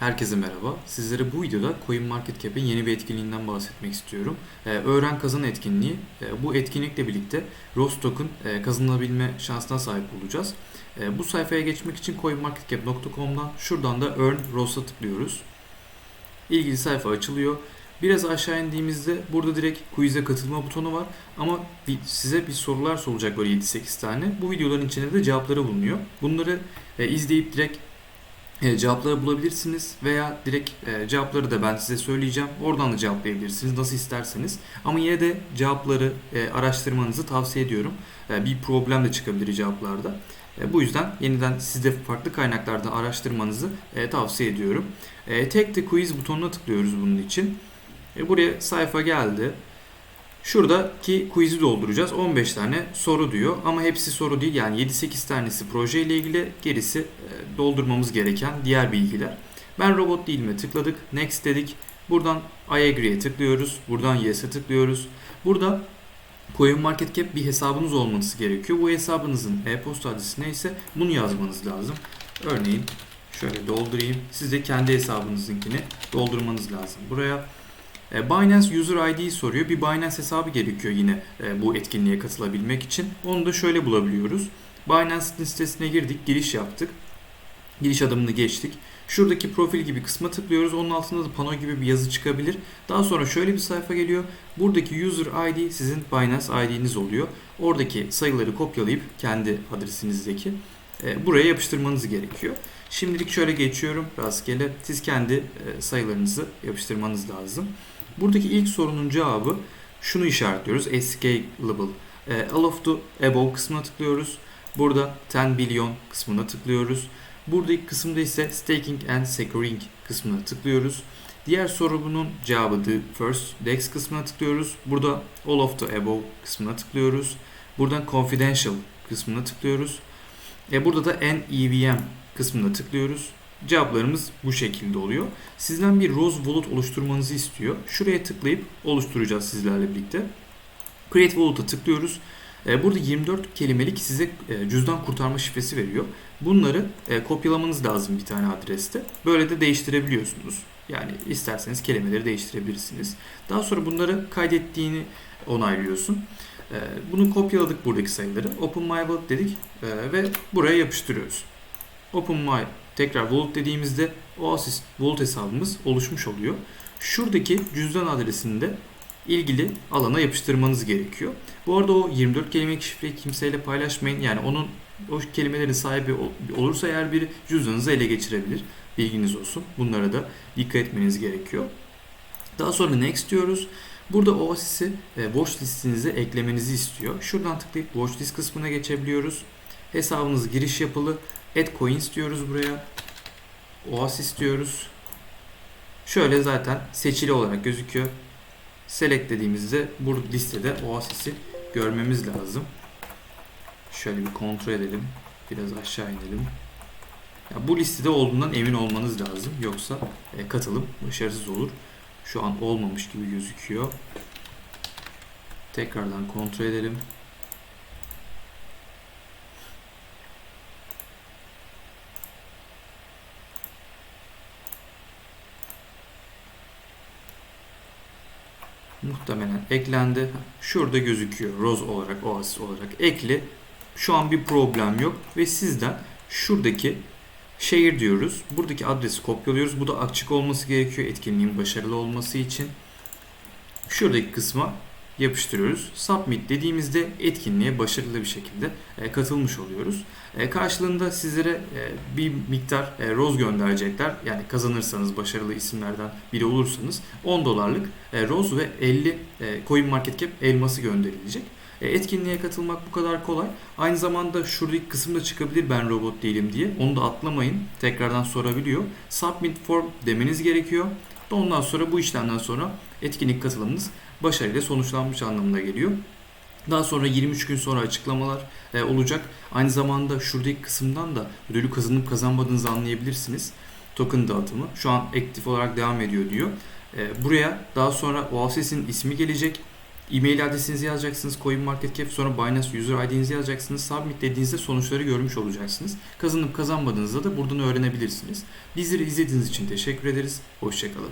Herkese merhaba. Sizlere bu videoda CoinMarketCap'in yeni bir etkinliğinden bahsetmek istiyorum. Ee, öğren kazan etkinliği. Ee, bu etkinlikle birlikte ROS token e, kazanabilme şansına sahip olacağız. Ee, bu sayfaya geçmek için coinmarketcap.com'dan şuradan da Earn ROS'a tıklıyoruz. İlgili sayfa açılıyor. Biraz aşağı indiğimizde burada direkt quiz'e katılma butonu var ama size bir sorular sorulacak böyle 7-8 tane. Bu videoların içinde de cevapları bulunuyor. Bunları e, izleyip direkt e, cevapları bulabilirsiniz veya direkt e, cevapları da ben size söyleyeceğim. Oradan da cevaplayabilirsiniz nasıl isterseniz. Ama yine de cevapları e, araştırmanızı tavsiye ediyorum. E, bir problem de çıkabilir cevaplarda. E, bu yüzden yeniden siz de farklı kaynaklardan araştırmanızı e, tavsiye ediyorum. E, tek de quiz butonuna tıklıyoruz bunun için. E, buraya sayfa geldi. Şuradaki quiz'i dolduracağız. 15 tane soru diyor ama hepsi soru değil. Yani 7-8 tanesi proje ile ilgili, gerisi e, doldurmamız gereken diğer bilgiler. Ben robot değilime tıkladık. Next dedik. Buradan I agree'ye tıklıyoruz. Buradan yes'e tıklıyoruz. Burada CoinMarketCap bir hesabınız olması gerekiyor. Bu hesabınızın e-posta adresi neyse bunu yazmanız lazım. Örneğin şöyle doldurayım. Siz de kendi hesabınızınkini doldurmanız lazım. Buraya Binance User ID'yi soruyor. Bir Binance hesabı gerekiyor yine e, bu etkinliğe katılabilmek için. Onu da şöyle bulabiliyoruz. Binance listesine girdik, giriş yaptık. Giriş adımını geçtik. Şuradaki profil gibi kısma tıklıyoruz. Onun altında da pano gibi bir yazı çıkabilir. Daha sonra şöyle bir sayfa geliyor. Buradaki user ID sizin Binance ID'niz oluyor. Oradaki sayıları kopyalayıp kendi adresinizdeki e, buraya yapıştırmanız gerekiyor. Şimdilik şöyle geçiyorum rastgele. Siz kendi e, sayılarınızı yapıştırmanız lazım. Buradaki ilk sorunun cevabı şunu işaretliyoruz. Scalable. E, all of the above kısmına tıklıyoruz. Burada 10 billion kısmına tıklıyoruz. Buradaki kısımda ise staking and securing kısmına tıklıyoruz. Diğer sorunun cevabı the first dex kısmına tıklıyoruz. Burada all of the above kısmına tıklıyoruz. Buradan confidential kısmına tıklıyoruz. E burada da NEVM kısmına tıklıyoruz. Cevaplarımız bu şekilde oluyor. Sizden bir Rose Wallet oluşturmanızı istiyor. Şuraya tıklayıp oluşturacağız sizlerle birlikte. Create Wallet'a tıklıyoruz. E, Burada 24 kelimelik size e, cüzdan kurtarma şifresi veriyor. Bunları e, kopyalamanız lazım bir tane adreste. Böyle de değiştirebiliyorsunuz. Yani isterseniz kelimeleri değiştirebilirsiniz. Daha sonra bunları kaydettiğini onaylıyorsun. E, Bunu kopyaladık buradaki sayıları. Open My Wallet dedik e, ve buraya yapıştırıyoruz. Open My tekrar Wallet dediğimizde Oasis Wallet hesabımız oluşmuş oluyor. Şuradaki cüzdan adresini de ilgili alana yapıştırmanız gerekiyor. Bu arada o 24 kelimelik şifreyi kimseyle paylaşmayın. Yani onun o kelimelerin sahibi ol- olursa eğer biri cüzdanınızı ele geçirebilir. Bilginiz olsun. Bunlara da dikkat etmeniz gerekiyor. Daha sonra next diyoruz. Burada Oasis'i e, watch listinize eklemenizi istiyor. Şuradan tıklayıp watch list kısmına geçebiliyoruz. Hesabınız giriş yapılı. Add coins diyoruz buraya. Oasis diyoruz. Şöyle zaten seçili olarak gözüküyor. Select dediğimizde bu listede Oasis'i görmemiz lazım. Şöyle bir kontrol edelim. Biraz aşağı inelim. Ya bu listede olduğundan emin olmanız lazım. Yoksa e, katılım başarısız olur. Şu an olmamış gibi gözüküyor. Tekrardan kontrol edelim. Muhtemelen eklendi. Şurada gözüküyor. Rose olarak, Oasis olarak ekli. Şu an bir problem yok ve sizden şuradaki şehir diyoruz. Buradaki adresi kopyalıyoruz. Bu da açık olması gerekiyor etkinliğin başarılı olması için. Şuradaki kısma yapıştırıyoruz. Submit dediğimizde etkinliğe başarılı bir şekilde e, katılmış oluyoruz. E, karşılığında sizlere e, bir miktar roz gönderecekler. Yani kazanırsanız başarılı isimlerden biri olursanız 10 dolarlık roz ve 50 e, CoinMarketCap elması gönderilecek. Etkinliğe katılmak bu kadar kolay. Aynı zamanda şuradaki kısımda çıkabilir ben robot değilim diye. Onu da atlamayın. Tekrardan sorabiliyor. Submit form demeniz gerekiyor. Ondan sonra bu işlemden sonra etkinlik katılımınız başarıyla sonuçlanmış anlamına geliyor. Daha sonra 23 gün sonra açıklamalar e, olacak. Aynı zamanda şuradaki kısımdan da ödülü kazanıp kazanmadığınızı anlayabilirsiniz. Token dağıtımı şu an aktif olarak devam ediyor diyor. E, buraya daha sonra Oasis'in ismi gelecek. E-mail adresinizi yazacaksınız CoinMarketCap sonra Binance User ID'nizi yazacaksınız. Submit dediğinizde sonuçları görmüş olacaksınız. Kazanıp kazanmadığınızda da buradan öğrenebilirsiniz. Bizleri izlediğiniz için teşekkür ederiz. Hoşçakalın.